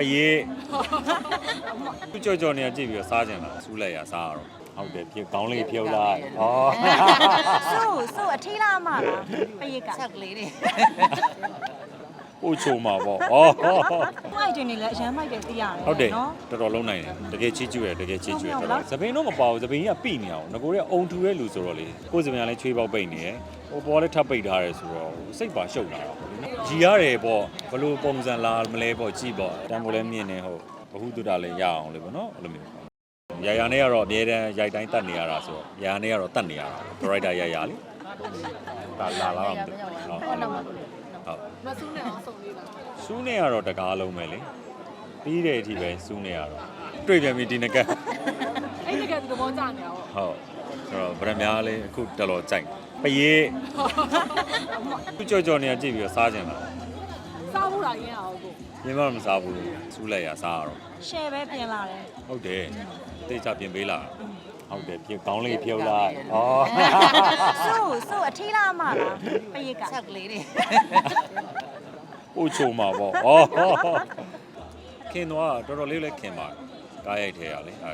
ပရေးသူကြော်ကြော်နေကြည့်ပြီးတော့စားကြင်တာစူးလိုက်ရစားရတော့ဟုတ်တယ်ပြေကောင်းလေးဖြုတ်လိုက်ဩဆိုဆိုအထီးလာမလားပရိတ်က ဆက်ကလေးတွေ ဟိုချုံမှာပေါ့ဩမိုက်တင်နေလဲအရန်မိုက်တယ်သိရတယ်ဟုတ်တယ်နော် တော်တော်လုံးနိုင်တယ်တကယ်ချီးကျူးရတကယ်ချီးကျူးရဟုတ်တော်ကဲ့တော်သပင်းတော့မပါဘူးသပင်းကပြိနေအောင်ငကိုရဲ့အုံထူရဲ့လူဆိုတော့လေကိုယ်စပင်းကလည်းချွေးပေါက်ပိတ်နေရယ်ဟိုပေါ်လည်းထပ်ပိတ်ထားတယ်ဆိုတော့စိတ်ပါရှုပ်လာတော့ပေါ့လေနော်ကြီးရတယ်ပေါ့ဘလို့ပုံစံလာမလဲပေါ့ကြည့်ပေါ့တန်ဖိုးလည်းမြင်နေဟုတ်ဘဟုတုတလည်းရအောင်လေပေါ့နော်အဲ့လိုမျိုးရာရာနဲ့ကတော့အမြဲတမ်းရိုက်တိုင်းတတ်နေရတာဆိုတော့ရာရာနဲ့ကတော့တတ်နေရတာဒရိုက်တာရာရာလေဒါလာလာတော့မသိဘူးဟုတ်အဲ့လိုမျိုး ဟုတ်မဆူးနဲ့အောင်ဆုံးလေးလားစူးနေရတော့တကားလုံးပဲလေပြီးတဲ့အထိပဲစူးနေရတော့တွေ့ပြန်ပြီဒီနကတ်အဲ့ဒီကသဘောကျနေတာပေါ့ဟုတ်ဆိုတော့ဗရမ ्या လေးအခုတော်တော်ကြိုက်ပရေးသူကြော်ကြော်နေကြည့်ပြီးတော့စားကြင်တာစားဖို့လာရင်းအောင်ကိုမြင်မမစားဘူးစူးလိုက်ရစားရတော့ရှယ်ပဲပြင်လာတယ်ဟုတ်တယ်တိတ်ချပြင်ပေးလာ ဟုတ်တယ်ပြေကောင်းလေးဖြုတ်လိုက်ဩဆိုဆိုအထီးလာမလားပရိတ်ကဆက်ကလေးတွေဟိုချုံမှာပေါ့ဩခင်တော့တော်တော်လေးလည်းခင်ပါတယ်ကားရိုက်ထဲရလေအဲ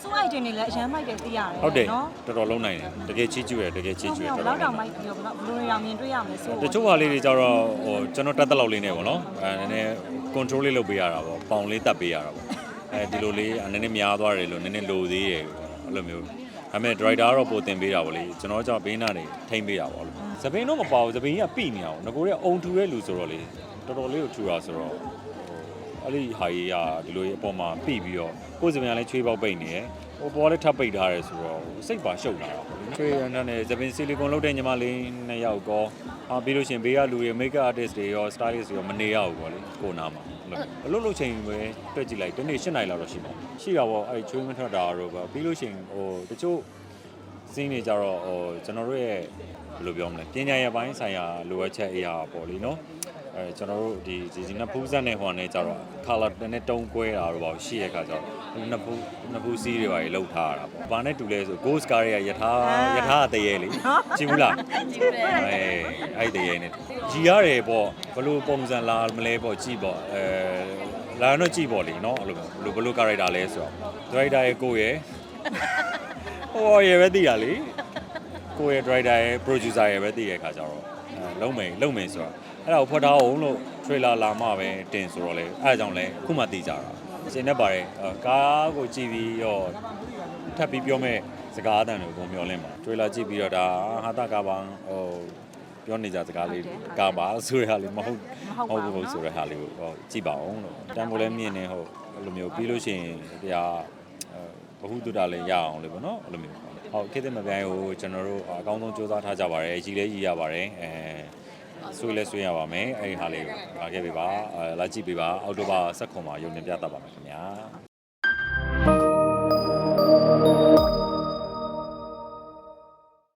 ဆိုအိုက်တင်နေလဲအရန်မိုက်တယ်သိရတယ်ဟုတ်တယ်နော်တော်တော်လုံးနိုင်တယ်တကယ်ချီးကျူးရတကယ်ချီးကျူးရဘတော်ယ်တော်တော့လုံးတောင်နိုင်မိုက်ပြီးတော့ဘယ်လိုဘယ်လိုရောင်မြင်တွေ့ရမလဲဆိုတချို့ဟာလေးတွေကြတော့ဟိုကျွန်တော်တက်တက်လောက်လေးနေပေါ့နော်အဲနည်းနည်း control လေးလုပ်ပေးရတာပေါ့ပေါင်လေးတက်ပေးရတာပေါ့အဲဒီလိုလေးနည်းနည်းများသွားတယ်လို့နည်းနည်းလိုသေးတယ် အဲ့လိုမျိုးဒါပေမဲ့ driver ကတော့ပိုတင်ပေးတာပေါ့လေကျွန်တော်ကြောင့်ဘေးနားနေထိမ့်ပေးတာပေါ့လို့သပင်းတော့မပါဘူးသပင်းကပြိနေအောင်ငကိုရဲ့အုံထူရဲ့လူဆိုတော့လေတော်တော်လေးကိုထူတာဆိုတော့အဲ့ဒီဟာကြီးကဒီလိုအပေါ်မှာပြိပြီးတော့ကိုယ်စပင်းကလည်းချွေးပေါက်ပိတ်နေရယ်ဟိုပေါ်လည်းထပ်ပိတ်ထားတယ်ဆိုတော့စိတ်ပါရှုပ်လာတာပေါ့လေချွေးရတဲ့သပင်းဆီလီကွန်လုပ်တဲ့ညီမလေးနှစ်ယောက်ကောအာပြီးလို့ရှရင်ဘေးကလူတွေ makeup artist တွေရော stylist တွေရောမနေရဘူးပေါ့လေကိုနာမှာ အလုပ်လုပ်ချိန်ပဲတွေ့ကြည့်လိုက်ဒီနေ့၈နိုင်လောက်တော့ရှိမှာရှိတာပေါ့အဲ့ချွေးမထွက်တာတော့ပဲပြီးလို့ရှရင်ဟိုတချို့စင်းနေကြတော့ဟိုကျွန်တော်တို့ရဲ့ဘယ်လိုပြောမလဲပညာရေးပိုင်းဆိုင်ရာလိုအပ်ချက်အရာပေါ့လीနော် အဲကျွန်တော်တို့ဒီဒီဒီနှစ်ဖူးဆက်နဲ့ဟိုကနေကြတော့ color နဲ့တုံးကွဲတာတော့ပေါ့ရှိရဲ့ခါကျတော့နှစ်ဖူးနှစ်ဖူးစီးတွေပါလေလောက်ထားရတာပေါ့ဘာနဲ့တူလဲဆို ghost car ရဲ့ယထာယထာတရေလေကြည့်ဘူးလားကြည့်တယ်အဲအဲ့တရေနဲ့ကြီးရတယ်ပေါ့ဘယ်လိုပုံစံလာမလဲပေါ့ကြည့်ပေါ့အဲလာတော့ကြည့်ပေါ့လीနော်အဲ့လိုဘယ်လိုဘယ်လို character လဲဆိုတော့ director ရဲ့ကိုရဲ့ဟိုရပဲသိတာလေကိုယ့်ရဲ့ driver ရဲ့ producer ရဲ့ပဲသိတဲ့အခါကျတော့အဲ လုံးမယ်လုံးမယ်ဆိုတော့အဲ့ဒါကိုဖွက်ထားအောင်လို့ trailer လာမှပဲတင်ဆိုတော့လေအဲ့ဒါကြောင့်လဲအခုမှသိကြတာအရှင်နဲ့ပါတယ်အဲကားကိုကြည့်ပြီးတော့ထပ်ပြီးပြောမဲ့စကားအတန်တွေကိုမျောလင့်ပါ trailer ကြည့်ပြီးတော့ဒါဟာတာကားပါဟိုပြောနေကြစကားလေးကားပါဆိုရဟာလေးမဟုတ်မဟုတ်ဘူးဆိုရဟာလေးကိုဟိုကြည့်ပါအောင်လို့တန်ဖိုးလည်းမြင်နေဟုတ်အဲ့လိုမျိုးပြီးလို့ရှိရင်တရားဘဟုတုတလည်းရအောင်လေပေါ့နော်အဲ့လိုမျိုး ဟုတ်ခေတ်သစ်မပြိုင်ကိုကျွန်တော်တို့အကောင်းဆုံးစူးစမ်းထားကြပါတယ်ရည်လဲရည်ရပါတယ်အဲဆွေးလဲဆွေးရပါမယ်အဲဒီဟာလေးကိုလာခဲ့ပြီပါအဲလာကြည့်ပေးပါအောက်တိုဘာ16မှာရုံတင်ပြသပါမယ်ခင်ဗျာ